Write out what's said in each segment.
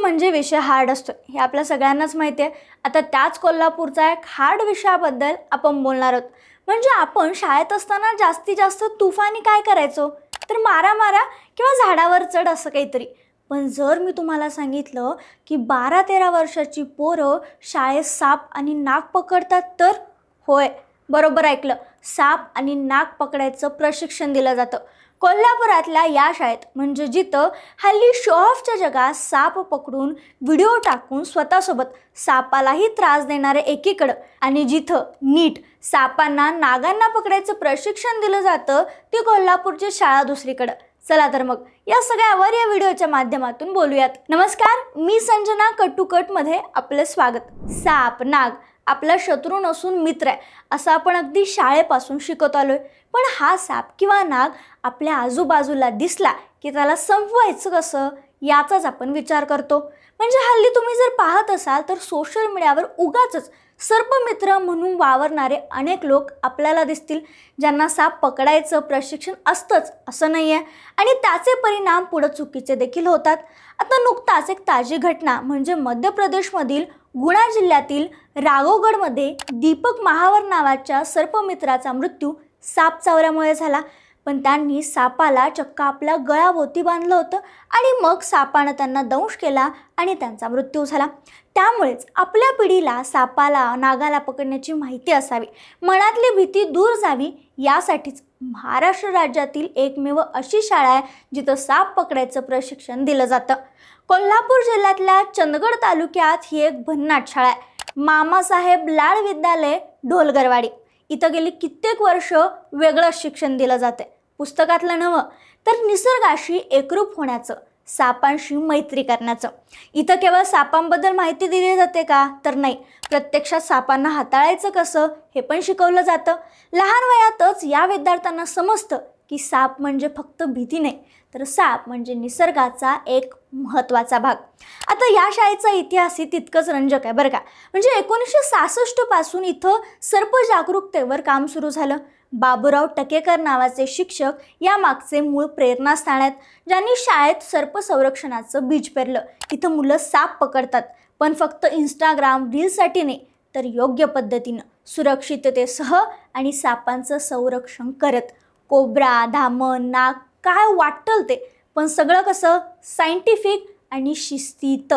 म्हणजे विषय हार्ड असतो. हे आपल्या सगळ्यांनाच माहिती आहे. आता त्याच कोल्हापूरचा एक हार्ड विषयाबद्दल आपण बोलणार आहोत. म्हणजे आपण शाळेत असताना जास्तीत जास्त तुफानी काय करायचो? तर मारा मारा किंवा झाडावर चढ असं काहीतरी. पण जर मी तुम्हाला सांगितलं की बारा तेरा वर्षाची पोरं शाळेत साप आणि नाक पकडतात तर? होय बरोबर ऐकलं. साप आणि नाक पकडायचं प्रशिक्षण दिलं जातं. कोल्हापुरातल्या या शाळेत म्हणजे जिथं हल्ली शो ऑफच्या जगात साप पकडून व्हिडिओ टाकून स्वतःसोबत सापालाही त्रास देणारे एकीकडं. आणि जिथं नीट सापांना नागांना पकडायचं प्रशिक्षण दिलं जातं ती कोल्हापूरची शाळा दुसरीकडं. चला तर मग या सगळ्यावर या व्हिडिओच्या माध्यमातून बोलूयात. नमस्कार मी संजना कटुकटमध्ये आपलं स्वागत. साप नाग आपला शत्रू नसून मित्र आहे असं आपण अगदी शाळेपासून शिकत आलो आहे पण हा साप किंवा नाग आपल्या आजूबाजूला दिसला की त्याला संपवायचं कसं? याचाच आपण विचार करतो. म्हणजे हल्ली तुम्ही जर पाहत असाल तर सोशल मीडियावर उगाच सर्पमित्र म्हणून वावरणारे अनेक लोक आपल्याला दिसतील ज्यांना साप पकडायचं प्रशिक्षण असतंच असं नाही आहे आणि त्याचे परिणाम पुढं चुकीचे देखील होतात. आता नुकताच एक ताजी घटना म्हणजे मध्य प्रदेशमधील गुणा जिल्ह्यातील राघोगडमध्ये दीपक महावर नावाच्या सर्पमित्राचा मृत्यू साप चावल्यामुळे झाला. पण त्यांनी सापाला चक्क आपल्या गळाभोवती बांधलं होतं आणि मग सापानं त्यांना दंश केला आणि त्यांचा मृत्यू झाला. त्यामुळेच आपल्या पिढीला सापाला नागाला पकडण्याची माहिती असावी मनातली भीती दूर जावी यासाठीच महाराष्ट्र राज्यातील एकमेव अशी शाळा आहे जिथं साप पकडायचं प्रशिक्षण दिलं जातं. कोल्हापूर जिल्ह्यातल्या चंदगड तालुक्यात ही एक भन्नाट शाळा आहे. मामासाहेब लाड विद्यालय ढोलगरवाडी. इथं गेली कित्येक वर्ष वेगळं शिक्षण दिलं जाते पुस्तकातलं नवं तर निसर्गाशी एकरूप होण्याचं सापांशी मैत्री करण्याचं. इथं केवळ सापांबद्दल माहिती दिली जाते का? तर नाही. प्रत्यक्षात सापांना हाताळायचं कसं? हे पण शिकवलं जातं. लहान वयातच या विद्यार्थ्यांना समजतं की साप म्हणजे फक्त भीती नाही तर साप म्हणजे निसर्गाचा एक महत्त्वाचा भाग. आता या शाळेचा इतिहासही तितकंच रंजक आहे बरं का? म्हणजे एकोणीसशे सहासष्टपासून इथं सर्प जागरूकतेवर काम सुरू झालं. बाबूराव टकेकर नावाचे शिक्षक या मागचे मूळ प्रेरणास्थान आहेत ज्यांनी शाळेत सर्प संरक्षणाचं बीज पेरलं. इथं मुलं साप पकडतात पण फक्त इंस्टाग्राम रीलसाठी नाही तर योग्य पद्धतीनं सुरक्षिततेसह आणि सापांचं संरक्षण करत. कोबरा धामण नाग काय वाटतं ते पण सगळं कसं सायंटिफिक आणि शिस्तीत.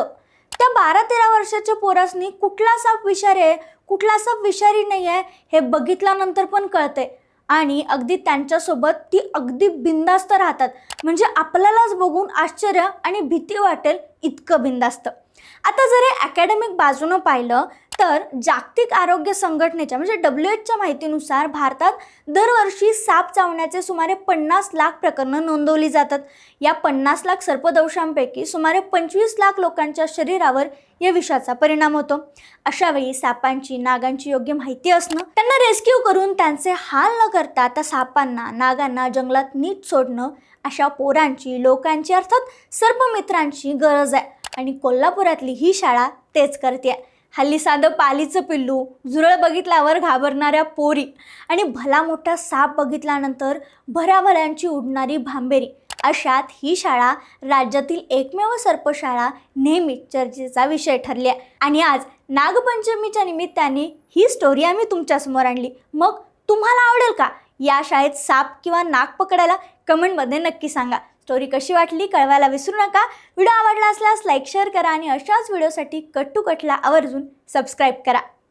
त्या बारा तेरा वर्षाच्या पोरासनी कुठला साप विषारी आहे कुठला साप विषारी नाही आहे हे बघितल्यानंतर पण कळतंय. आणि अगदी त्यांच्यासोबत ती अगदी बिंदास्त राहतात. म्हणजे आपल्यालाच बघून आश्चर्य आणि भीती वाटेल इतकं बिंदास्त आता जर हे अकॅडमिक बाजूनं पाहिलं तर जागतिक आरोग्य संघटनेच्या म्हणजे डब्ल्यू एचच्या माहितीनुसार भारतात दरवर्षी साप चावण्याचे सुमारे पन्नास लाख प्रकरणं नोंदवली जातात. या पन्नास लाख सर्पदंशांपैकी सुमारे पंचवीस लाख लोकांच्या शरीरावर या विषाचा परिणाम होतो. अशावेळी सापांची नागांची योग्य माहिती असणं त्यांना रेस्क्यू करून त्यांचे हाल न करता त्या सापांना नागांना जंगलात नीट सोडणं अशा पोरांची लोकांची अर्थात सर्पमित्रांची गरज आहे. आणि कोल्हापुरातली ही शाळा तेच करते हल्ली साधं पालीचं पिल्लू झुरळ बघितल्यावर घाबरणाऱ्या पोरी आणि भला मोठा साप बघितल्यानंतर भराभऱ्यांची उडणारी भांबेरी. अशात ही शाळा राज्यातील एकमेव सर्पशाळा नेहमी चर्चेचा विषय ठरली आहे. आणि आज नागपंचमीच्या निमित्ताने ही स्टोरी आम्ही तुमच्यासमोर आणली. मग तुम्हाला आवडेल का या शाळेत साप किंवा नाग पकडायला? कमेंटमध्ये नक्की सांगा. स्टोरी कशी वाटली कळवायला विसरू नका. व्हिडिओ आवडला असल्यास लाईक शेअर करा आणि अशाच व्हिडिओसाठी कट्टू कटला आवर्जून सबस्क्राईब करा.